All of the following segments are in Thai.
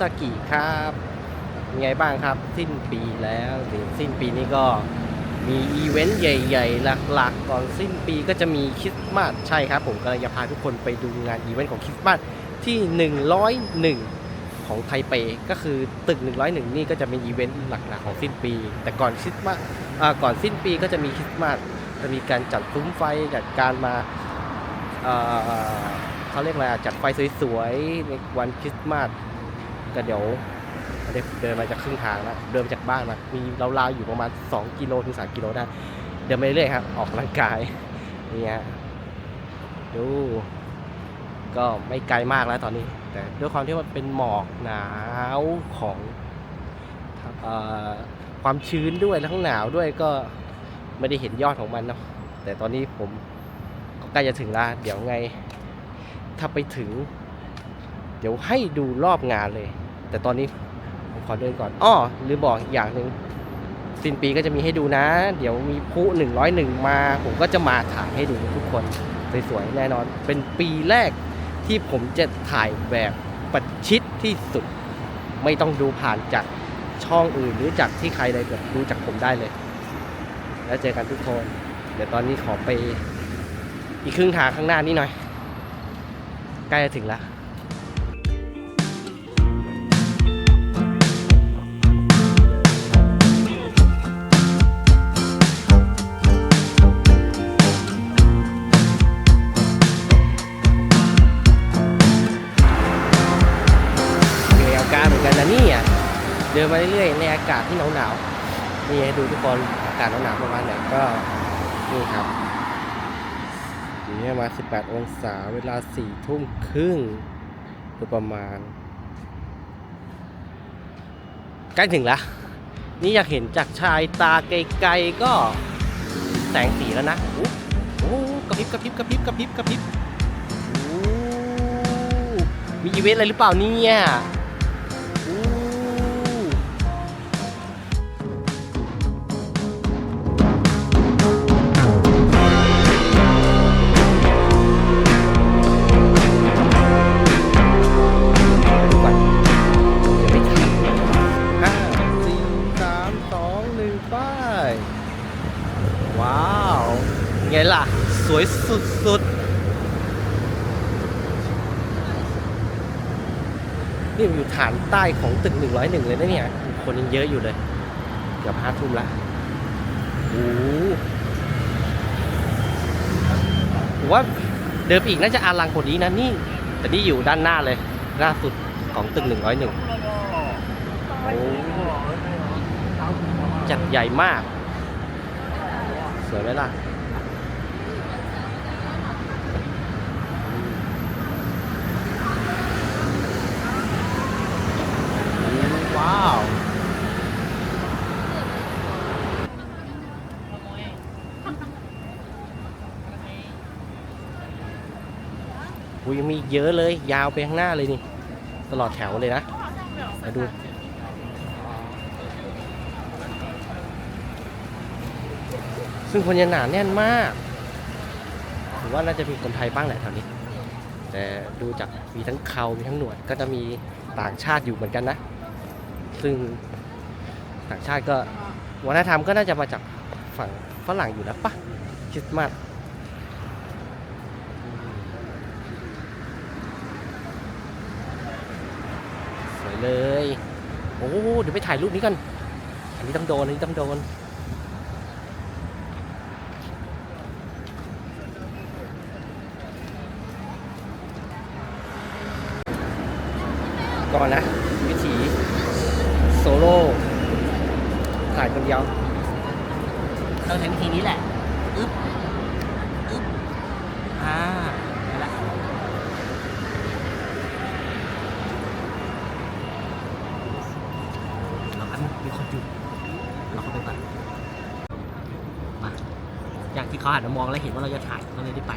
สกิครับยังไงบ้างครับ สิ้นปีแล้วถึงสิ้นปีนี้ก็มีอีเวนต์ใหญ่ ๆ หลักๆ ก่อนสิ้นปีก็จะมีคริสต์มาสใช่ครับ ผมกำลังจะพาทุกคนไปดูงานอีเวนต์ของคริสต์มาสที่ 101 ของไทเปก็คือตึก 101 นี่ก็จะเป็นอีเวนต์หลักๆของสิ้นปี แต่ก่อนคริสต์มาสก่อนสิ้นปีก็จะมีคริสต์มาสจะมีการจัดซุ้มไฟจัดการมาเขาเรียกอะไรจัดไฟสวยๆในวันคริสต์มาส ก็เดี๋ยวเดินมาจากครึ่งทางแล้วเดินมาจากบ้านมามีราวๆอยู่ประมาณ 2 กิโลถึง 3 กิโลได้ เดินไปเรื่อยๆครับ ออกกำลังกายนี่ฮะดู ก็ไม่ไกลมากแล้วตอนนี้ แต่ด้วยความที่มันเป็นหมอกหนาวของอความชื้นด้วยแล้วทั้งหนาวด้วยก็ไม่ได้เห็นยอดของมันเนาะแต่ตอนนี้ผมก็ใกล้จะถึงแล้ว เดี๋ยวไง ถ้าไปถึง เดี๋ยวให้ดูรอบงานเลย แต่ตอนนี้ผมขอเดินก่อนอ้อหรือบอกอีกอย่างหนึ่งสิ้นปีก็จะมีให้ดูนะ เดี๋ยวมีผู้หนึ่งร้อยหนึ่งมา ผมก็จะมาถ่ายให้ดูทุกคนสวยๆแน่นอน เป็นปีแรกที่ผมจะถ่ายแบบประชิดที่สุด ไม่ต้องดูผ่านจากช่องอื่นหรือจากที่ใครเลยแบบดูจากผมได้เลย แล้วเจอกันทุกคน เดี๋ยวตอนนี้ขอไปอีกครึ่งทางข้างหน้านี้หน่อย ใกล้จะถึงแล้ว มาเรื่อยๆในอากาศที่หนาวๆนี่ให้ดูทุกคนอากาศหนาวๆประมาณไหนก็นี่ครับนี่มา 18 องศาเวลา4ทุ่มครึ่งโดยประมาณใกล้ถึงแล้วนี่อยากเห็นจากชายตาไกลๆก็แสงสีแล้วนะ โอ้โอ้กระพริบกระพริบกระพริบกระพริบกระพริบโอ้มีอีเวนต์อะไรหรือเปล่าเนี่ย วยสุดๆ นี่มันอยู่ฐานใต้ของตึก 101 เลยนะเนี่ย คนยังเยอะอยู่เลย เกือบห้าทุ่มละโอ้โหผมว่าเดิมอีกน่าจะอารังกว่านี้นะนี่ แต่นี่อยู่ด้านหน้าเลย หน้าสุดของตึก 101โอ้จัดใหญ่มาก สวยไหมล่ะ ว้าว อุ้ยยังมีอีกเยอะเลย ยาวไปข้างหน้าเลยนี่ ตลอดแถวเลยนะ มาดู ซึ่งคนยังหนาแน่นมากผมว่าน่าจะมีคนไทยบ้างแหละแถวนี้ แต่ดูจากมีทั้งเขามีทั้งหนวดก็จะมีต่างชาติอยู่เหมือนกันนะ ซึ่งต่างชาติก็วัฒนธรรมก็น่าจะมาจากฝั่งฝรั่งอยู่แล้วปะคริสต์มาสสวยเลย โอ้เดี๋ยวไปถ่ายรูปนี้กัน อันนี้ต้องโดน อันนี้ต้องโดนก่อนนะ โซโล่ถ่ายคนเดียวเราใช้วิธีนี้แหละอึ๊บอึ๊บอ่าไปละเราอันมีคนอยู่เราเข้าไปก่อนมาอย่างที่เขาหันมามองแล้วเห็นว่าเราจะถ่ายก็เลยได้ไป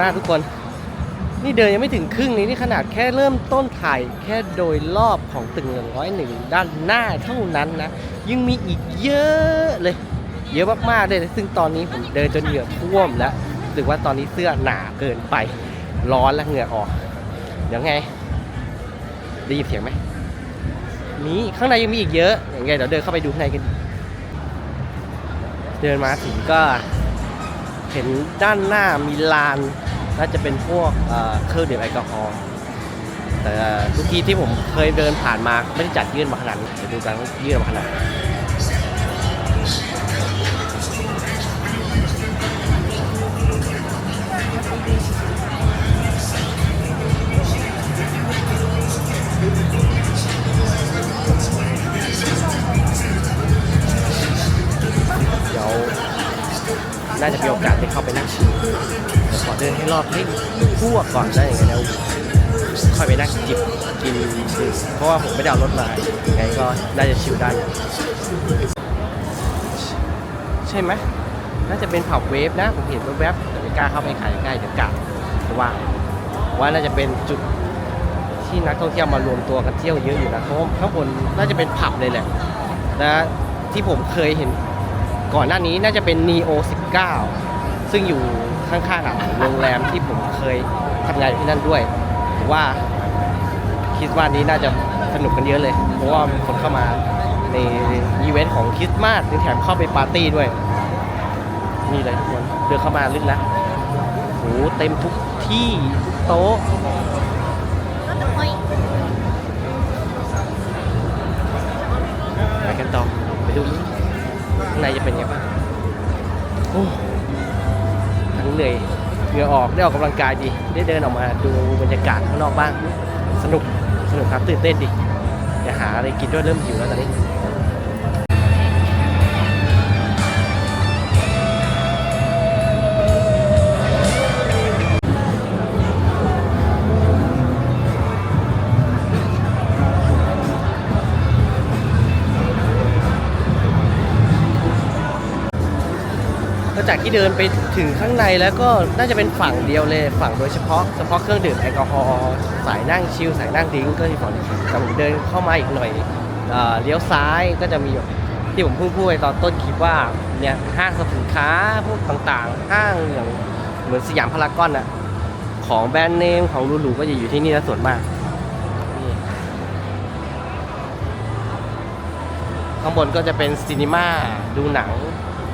มากทุกคน นี่เดินยังไม่ถึงครึ่งนี้นี่ขนาดแค่เริ่มต้นถ่ายแค่โดยรอบของตึกหนึ่งร้อยหนึ่งด้านหน้าเท่านั้นนะ ยังมีอีกเยอะเลย เยอะมากๆเลยซึ่งตอนนี้ผมเดินจนเหงื่อท่วมแล้วรู้สึกว่าตอนนี้เสื้อหนาเกินไปร้อนและเหงื่อออก เดี๋ยวไงได้ยินเสียงไหมมีข้างในยังมีอีกเยอะอย่างไงเดี๋ยวเดินเข้าไปดูข้างในกัน เดินมาถึงก็ เห็นด้านหน้ามีลาน น่าจะเป็นพวกเครื่องดื่มแอลกอฮอล์แต่ทุกที่ที่ผมเคยเดินผ่านมาไม่ได้จัดยื่นมาขนาดนี้เดี๋ยวดูกันว่ายื่นมาขนาดไหนเดี๋ยวน่าจะมีโอ อบให้คั่วก่อนได้ยังไงแล้วค่อยไปนั่งจิบกินดื่มเพราะว่าผมไม่ได้เอารถมายังไงก็น่าจะชิลได้ ใช่ไหมน่าจะเป็นผับเวฟนะ ผมเห็นแวบๆแต่ไม่กล้าเข้าไปขายใกล้เดี๋ยวกลับเพราะว่าว่าน่าจะเป็นจุดที่นักท่องเที่ยวมารวมตัวกันเที่ยวเยอะอยู่นะเพราะข้างบนน่าจะเป็นผับเลยแหละและที่ผมเคยเห็นก่อนหน้านี้น่าจะเป็น Neo 19 ซึ่งอยู่ ข้างๆกับโรงแรมที่ผมเคยทำงานอยู่ที่นั่นด้วย ว่าคิดว่านี้น่าจะสนุกกันเยอะเลย เพราะว่ามีคนเข้ามาในอีเวนต์ของคริสต์มาสแถมเข้าไปปาร์ตี้ด้วย นี่เลยทุกคนเดินเข้ามาลึกแล้วโหเต็มทุกที่ทุกโต๊ะไปกันต่อไปดูข้างในจะเป็นยังไงบ้างโอ้ เหนื่อยเหงื่อออกได้ออกกำลังกายดี ได้เดินออกมาดูบรรยากาศข้างนอกบ้าง สนุกสนุกครับตื่นเต้นดีจะหาอะไรกินด้วยเริ่มหิวแล้วตอนนี้ ที่เดินไปถึงข้างในแล้วก็น่าจะเป็นฝั่งเดียวเลยฝั่งโดยเฉพาะเฉพาะเครื่องดื่มแอลกอฮอล์สายนั่งชิลสายนั่งดิ้งก็ที่ฝั่งนี้แต่ผมเดินเข้ามาอีกหน่อยเอเลี้ยวซ้ายก็จะมีที่ผมพิ่งพูดไปตอนต้นคลิปว่าเนี่ยห้างสรรพสินค้าพวกต่างๆ ห้างอย่างเหมือนสยามพารากอนอะของแบรนด์เนมของหรูๆก็จะอยู่ที่นี่นะส่วนมากข้างบนก็จะเป็นซีนีมาดูหนัง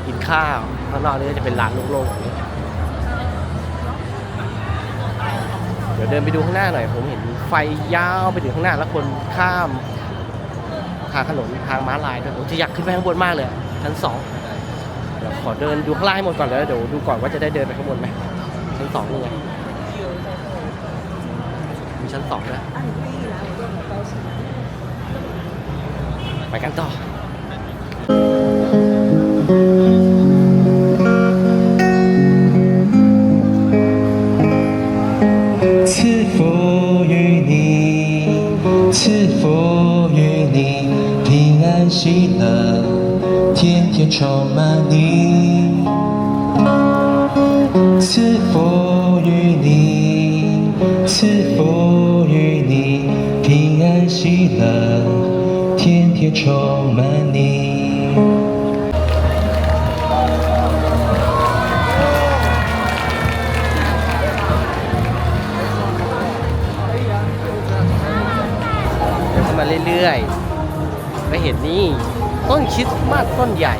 กินข้าว ข้างนอกนี่ก็จะเป็นร้านโล่งๆแบบนี้เดี๋ยวเดินไปดูข้างหน้าหน่อย ผมเห็นไฟยาวไปถึงข้างหน้าแล้วคนข้าม ทางถนนทางม้าลายด้วยผมจะอยากขึ้นไปข้างบนมากเลยชั้นสองเดี๋ยวขอเดินดูข้างล่างให้หมดก่อนแล้วเดี๋ยวดูก่อนว่าจะได้เดินไปข้างบนไหมชั้นสองนี่ไงมีชั้นสองด้วยไปกันต่อ 平安喜乐，天天充满你。赐福于你，赐福于你，平安喜乐，天天充满你。 เดินเข้ามาเรื่อยๆ ก็เห็นนี่ต้นคริสต์มาสต้นใหญ่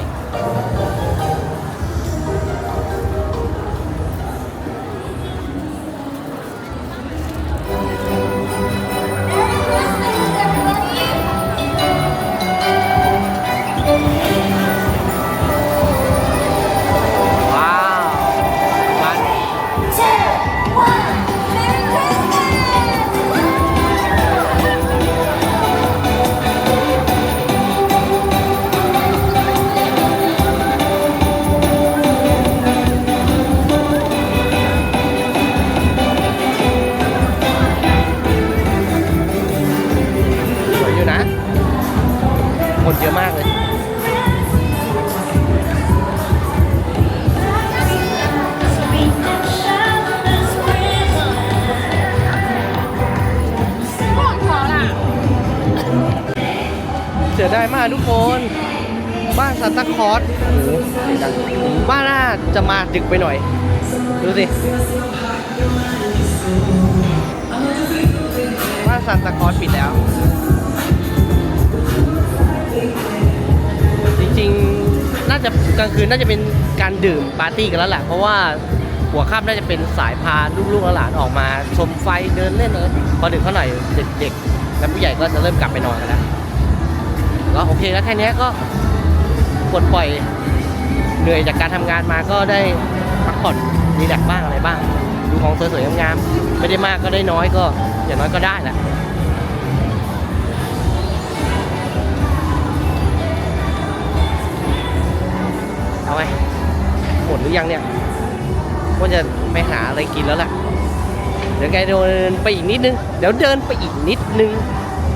สียดายมากทุกคน บ้านซานตาคลอสโอ้โหเสียดายผมบ้านน่าจะมาดึกไปหน่อย ดูสิ บ้านซานตาคลอสปิดแล้ว จริงๆ น่าจะกลางคืนน่าจะเป็นการดื่มปาร์ตี้กันแล้วแหละ เพราะว่าหัวค่ำน่าจะเป็นสายพาลูกๆหลานออกมา ชมไฟเดินเล่นเลยพอดึกเท่าไหร่เด็กๆและผู้ใหญ่ก็จะเริ่มกลับไปนอนกันแล้ว ก็โอเคแล้วแค่นี้ก็ปลดปล่อยเหนื่อยจากการทำงานมาก็ได้พักผ่อนมีแลกบ้างอะไรบ้าง ดูของสวยๆงามๆไม่ได้มากก็ได้น้อยก็อย่างน้อยก็ได้แหละเอาไงหมดหรือยังเนี่ยว่าจะไปหาอะไรกินแล้วแหละเดี๋ยวแกเดินไปอีกนิดนึง เดี๋ยวเดินไปอีกนิดนึง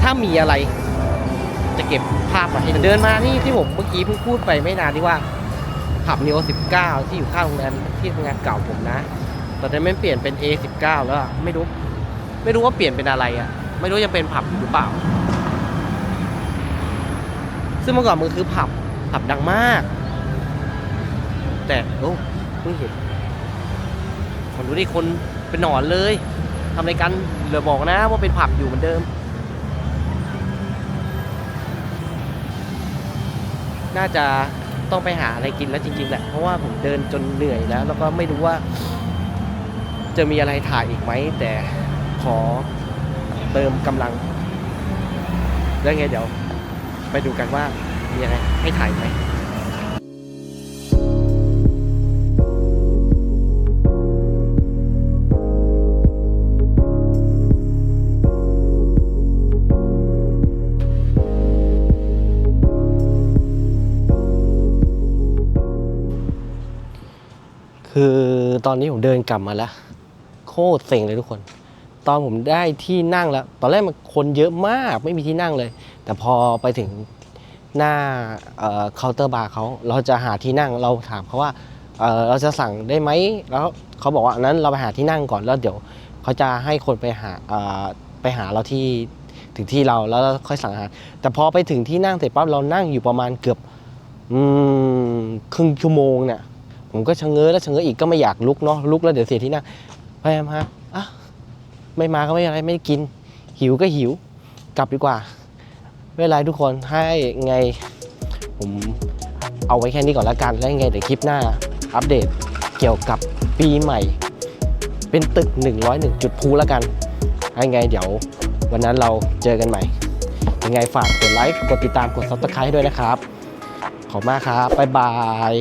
ถ้ามีอะไร จะเก็บภาพมาให้เดินมานี่ที่ผมเมื่อกี้เพิ่งพูดไปไม่นานที่ว่าผับนิโอ19 ที่อยู่ข้างโรงแรมที่ทำงานเก่าผมนะตอนนี้มันเปลี่ยนเป็น A19 แล้วไม่รู้ ไม่รู้ว่าเปลี่ยนเป็นอะไรอะไม่รู้ยังเป็นผับหรือเปล่า ซึ่งเมื่อก่อนมันคือผับผับดังมาก แต่โอ้เพิ่งเห็นคนดูดิคนเป็นหนอนเลยทำอะไรกันเหลือบอกนะว่าเป็นผับอยู่เหมือนเดิม น่าจะต้องไปหาอะไรกินแล้วจริงๆแหละ เพราะว่าผมเดินจนเหนื่อยแล้ว แล้วก็ไม่รู้ว่า จะมีอะไรถ่ายอีกไหม แต่ขอเติมกำลัง แล้วไงเดี๋ยว ไปดูกันว่ามีอะไรให้ถ่ายไหม คือตอนนี้ผมเดินกลับมาแล้ว โคตรเซ็งเลยทุกคน ตอนผมได้ที่นั่งแล้ว ตอนแรกมันคนเยอะมากไม่มีที่นั่งเลย แต่พอไปถึงหน้าเคาน์เตอร์บาร์เขาเราจะหาที่นั่งเราถามเขาว่าเเราจะสั่งได้ไหมแล้วเขาบอกว่านั้นเราไปหาที่นั่งก่อนแล้วเดี๋ยวเขาจะให้คนไปหาไปหาเราที่ถึงที่เราแล้วเราค่อยสั่งอาหารแต่พอไปถึงที่นั่งเสร็จปั๊บเรานั่งอยู่ประมาณเกือบอครึ่งชั่วโมงเนี่ย ผมก็ชะเง้อแล้วชะเง้ออีกก็ไม่อยากลุกเนาะลุกแล้วเดี๋ยวเสียที่นั่งพยายามฮะอะไม่มาก็ไม่เป็นไรไม่กิน หิวก็หิว กลับดีกว่าไม่เป็นไรทุกคนให้ไง ผมเอาไว้แค่นี้ก่อนละกันแล้วยังไงเดี๋ยวคลิปหน้า อัปเดตเกี่ยวกับปีใหม่ เป็นตึก 101 จุดพูล้วกันให้ไงเดี๋ยววันนั้นเราเจอกันใหม่ ยังไงฝากกดไลค์กดติดตามกด subscribe ให้ด้วยนะครับ ขอบคุณมากครับ บ๊ายบาย